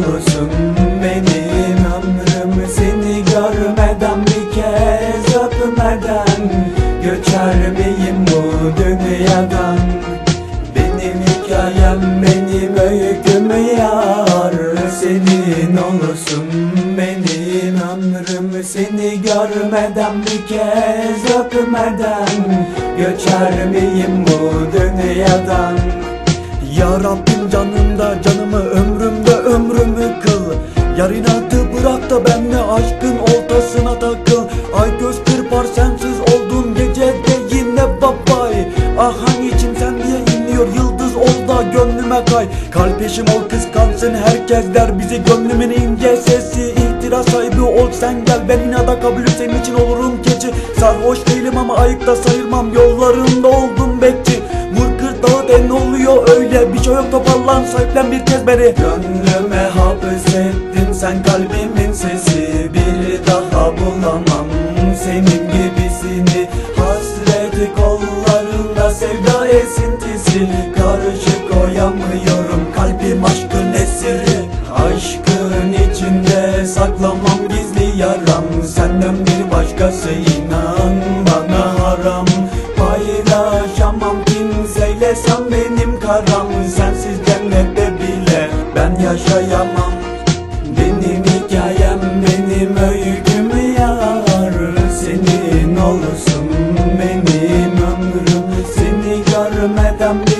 olursun benim ömrüm. Seni görmeden bir kez öpmeden Göçer miyim bu dünyadan? Benim hikayem benim öyküm yar Senin olursun benim ömrüm. Seni görmeden bir kez öpmeden Göçer miyim bu dünyadan Ya Rabbim canımda canımı ömrümde ömrümü kıl. Yar inadı bırak da benle aşkın ortasına takıl. Ay göz kırpar sensiz olduğum gecede yine babay Ah hani içim sen diye inliyor yıldız ol da gönlüme kay. Kalp eşim ol kıskansın herkes der bizi gönlümün ince sesi. İhtiras sahibi ol sen gel. Ben inada kabulüm senin için olurum keçi. Sarhoş değilim ama ayıkta sayılmam. Yollarında oldum bekçi. Vur kırdağı de ne oluyor öyle Bir şey yok toparlan sahiplen bir kez beni. Gönlüme hapsettin sen kalbimin sesi. Bir daha bulamam senin gibisini. Hasret kollarında sevda esintisi. Karışık koyamıyorum kalbim aşkın esiri. Aşkın içinde saklamam gizli yaram. Senden bir başkası inan benim karam Sensiz cennette bile ben yaşayamam. Benim hikayem benim öyküm yar. Senin olursun benim ömrüm. Seni görmeden bir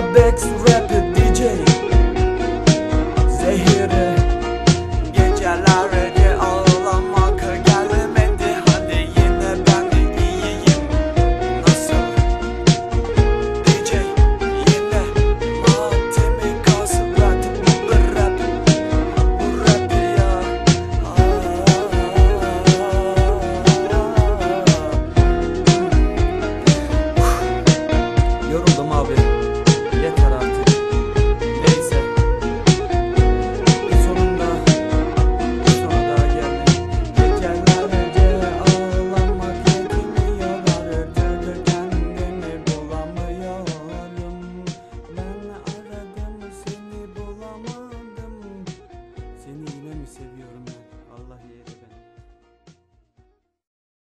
a big rep